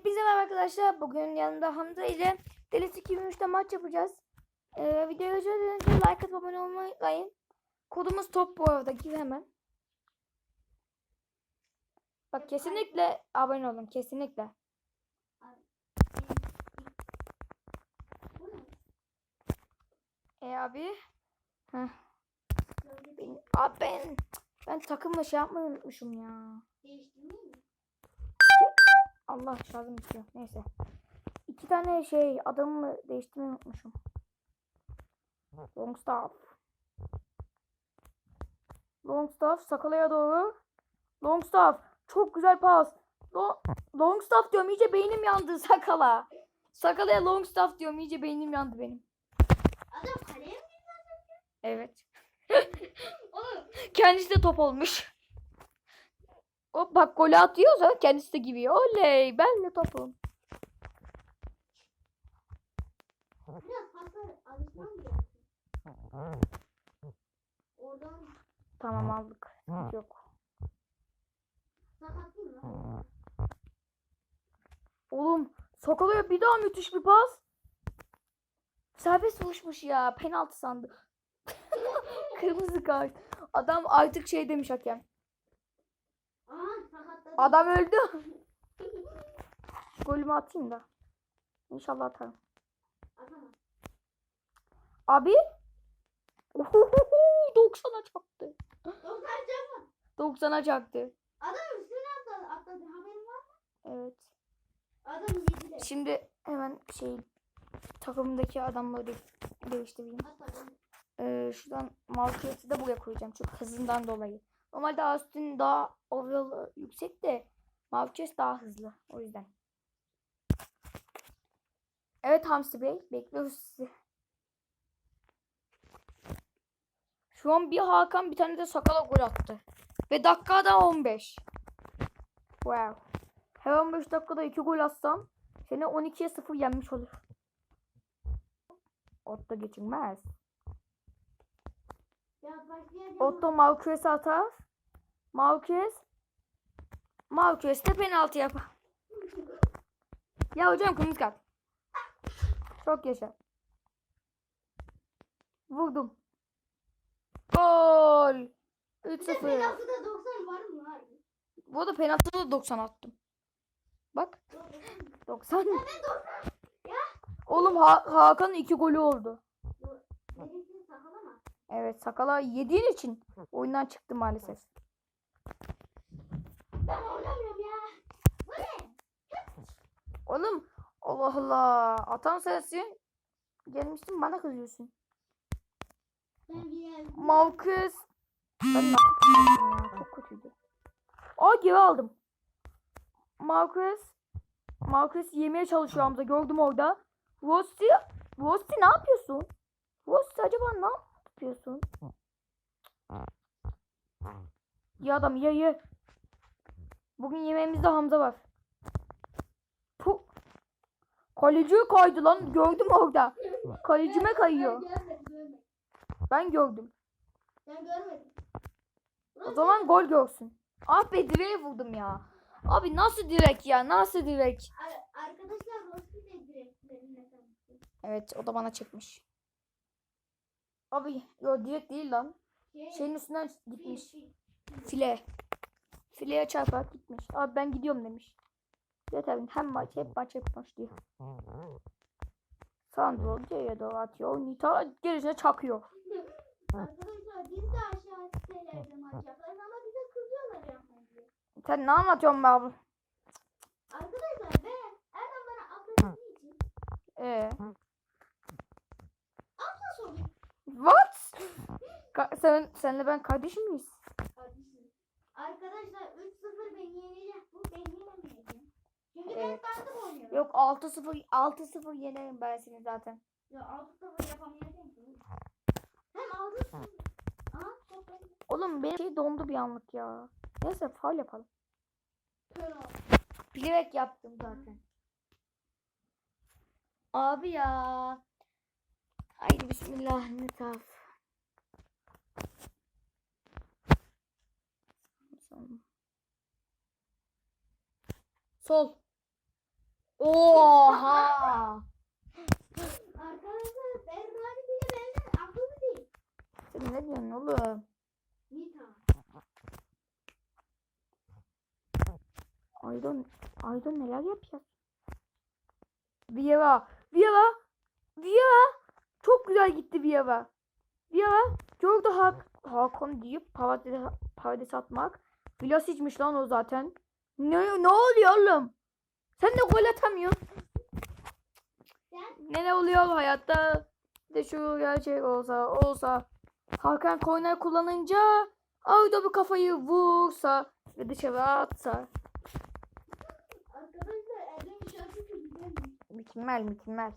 Hepinize merhaba arkadaşlar. Bugün yanımda Hamza ile Deniz 2003'te maç yapacağız. Ee, videoya geçmeden önce like atıp abone olmayı unutmayın. Kodumuz top bu arada. Gir hemen. Bak kesinlikle abone olun. Kesinlikle. E abi. Heh. Ben, abi ben, ben takımla şey yapmayı ya. Allah şarjım bitiyor. Neyse. İki tane şey adamı değiştirmeyi unutmuşum. Longstaff. Longstaff Sakala'ya doğru. Longstaff. Çok güzel pas. Lo Longstaff diyorum iyice beynim yandı Sakala. Sakala'ya Longstaff diyorum iyice beynim yandı benim. Adam kaleye mi? Evet. Oğlum Kendisi de top olmuş. O bak golü atıyorsa kendisi de gibi. Oley ben de topum. Tamam aldık. Yok. Oğlum Sakala'ya bir daha müthiş bir pas. Serbest vuruşmuş ya. Penaltı sandı. Kırmızı kart. Adam artık şey demiş hakem. Adam öldü. Golümü atayım da. İnşallah atarım. Abi. Uhuhuhu, 90'a çaktı. Doktor canım. 90'a çaktı. Adam üstüne atladı. Atladı. Haberin var mı? Evet. Adam yedi. Şimdi hemen şey takımdaki adamları de- değiştireyim. Ee, şuradan Malkiyat'ı da buraya koyacağım. Çünkü hızından dolayı. Normalde Austin daha overall yüksek de Malkiyat daha hızlı. O yüzden. Evet Hamsi Bey. Bekliyoruz sizi. Şu an bir Hakan bir tane de Sakala gol attı. Ve dakikada 15. Wow. Her 15 dakikada 2 gol atsam seni 12'ye 0 yenmiş olur. Otto geçilmez. Otto Marquez'e atar. Marquez. Marquez de penaltı yapar. Ya hocam kırmızı kart. Çok yaşa. Vurdum. Gol. Bir de 3-0. penaltıda 90 var mı? Var. Bu arada penaltıda da 90 attım. Bak 90. Oğlum ha Hakan'ın 2 golü oldu. Evet Sakala yediğin için oyundan çıktı maalesef. Ben oynamıyorum ya. Bu ne? Oğlum Allah Allah. Atan sensin. Gelmişsin bana kızıyorsun. Yer. Marcus. Ben ya? Çok kötüydü. Aa geri aldım. Marcus. Marcus yemeye çalışıyor Hamza. Gördüm orada. Rossi. Rossi ne yapıyorsun? Rossi acaba ne yapıyorsun? Ya adam ye ye. Bugün yemeğimizde Hamza var. Puh. Kaleci kaydı lan. Gördüm orada. Kalecime kayıyor. Ben gördüm. Ben görmedim. O zaman gol görsün. Ah be direğe vurdum ya. Abi nasıl direk ya? Nasıl direk? Ar- arkadaşlar Rossi de direkt benimle tanıştı. Evet o da bana çekmiş. Abi yo direkt değil lan. Şey, Şeyin üstünden gitmiş. fil. File. Fileye çarparak gitmiş. Abi ben gidiyorum demiş. Evet abi hem maç hep maç hep maç diyor. Sandro geriye doğru atıyor. Nita gerisine çakıyor. Arkadaşlar biz de aşağı sitelerde maç yaparız ama bize kızıyorlar yapmayın diye. Sen ne anlatıyorsun be abi? Arkadaşlar ve Erdem bana atladığı için Ee, Ka- sen, senle ben kardeş miyiz? Kardeşim. Arkadaşlar 3-0 beni yenecek. Bu beni yenemeyecek. Çünkü Evet. ben artık oynuyorum. Yok 6-0 6-0 yenerim ben seni zaten. Ya 6-0 yapamayacağım ki. Hem 6-0. Aha çok ben. Oğlum benim şey dondu bir anlık ya. Neyse faul yapalım. Bilerek yaptım zaten. Abi ya. Haydi bismillah ne Sol. Oha. Arkadaşlar Berrani bile benden akıllı değil. Sen ne diyorsun oğlum? Nita. Aydın, Aydın neler yapacağız? Viera, Viera, Viera. Çok güzel gitti Viera. Viera, gördü Hak, Hakan deyip paradis, paradis atmak. Vlasic'miş lan o zaten. Ne, ne oluyor oğlum? Sen de gol atamıyorsun. Sen Ne ne oluyor hayatta? Bir de şu gerçek olsa, olsa. Hakan korner kullanınca Ayda bir kafayı vursa ve dışarı atsa. Mükemmel mükemmel.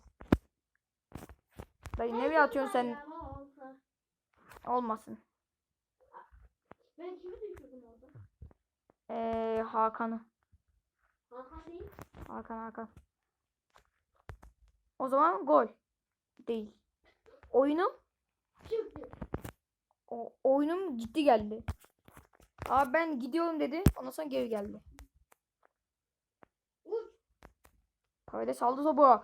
Dayı nereye atıyorsun sen? Ama olsa. Olmasın. Ben kimi? Ee, Hakan'ı. Hakan değil. Hakan Hakan. O zaman gol. Değil. Oyunum o, oyunum ciddi geldi. Abi ben gidiyorum dedi. Ondan sonra geri geldi. Paredes aldı topu.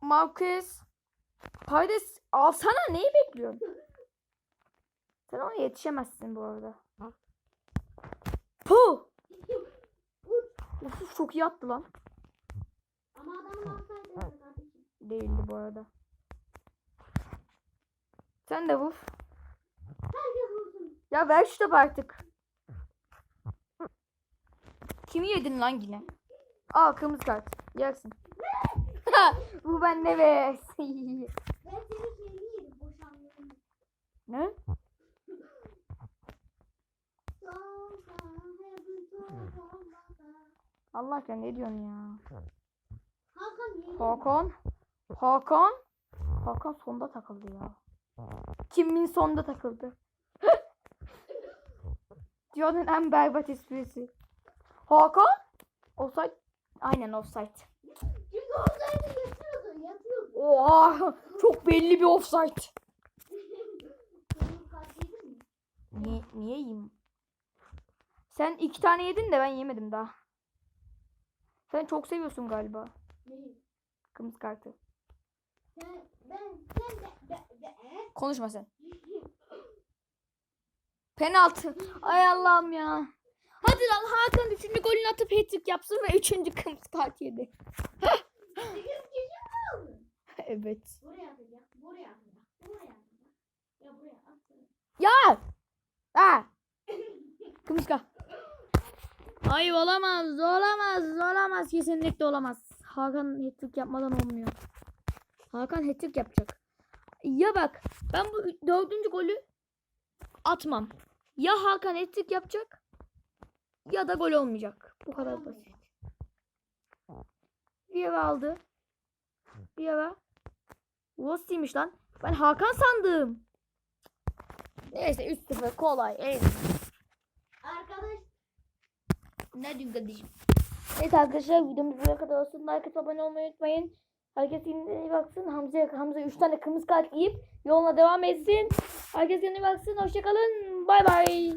Marquez. Paredes alsana neyi bekliyorsun? Sen ona yetişemezsin bu arada. Puh! Uf, çok iyi attı lan. Ama adamın. Değildi bu arada. Sen de vur. Ya ver şu topu artık. Kimi yedin lan yine? Al kırmızı kart. Yersin. bu be. Ben senin şeyini Allah aşkına ne diyorsun ya? Hakan. Hakan. Hakan. Hakan sonda takıldı ya. Kimin sonda takıldı? Dünyanın en berbat esprisi. Hakan. Offside. Aynen offside. Çünkü offside'e yatıyordu. Yatıyordu. Oha. Çok belli bir offside. Niye, niye yiyeyim? Sen iki tane yedin de ben yemedim daha. Sen çok seviyorsun galiba. Neyi? Kırmızı kartı. Ben, de, de, de, e? Konuşma sen. Penaltı. Ay Allah'ım ya. Hadi lan Hakan üçüncü golünü atıp hat-trick yapsın ve üçüncü kırmızı kart yedi. Evet. Buraya atacak, buraya atacak, buraya atacak. Ya buraya atacak. Ya! Ha! Kırmızı kart. Hayır olamaz, olamaz, olamaz. Kesinlikle olamaz. Hakan hat-trick yapmadan olmuyor. Hakan hat-trick yapacak. Ya bak, ben bu dördüncü golü atmam. Ya Hakan hat-trick yapacak ya da gol olmayacak. Bu kadar basit. Bir eve aldı. Bir eve. Rossi'ymiş lan. Ben Hakan sandım. Neyse 3-0 kolay. Evet. Ne diyorsun kardeşim? Evet arkadaşlar videomuz buraya kadar olsun. Like atıp abone olmayı unutmayın. Herkes kendine iyi baksın. Hamza, Hamza 3 tane kırmızı kart giyip yoluna devam etsin. Herkes kendine iyi baksın. Hoşçakalın. Bay bay.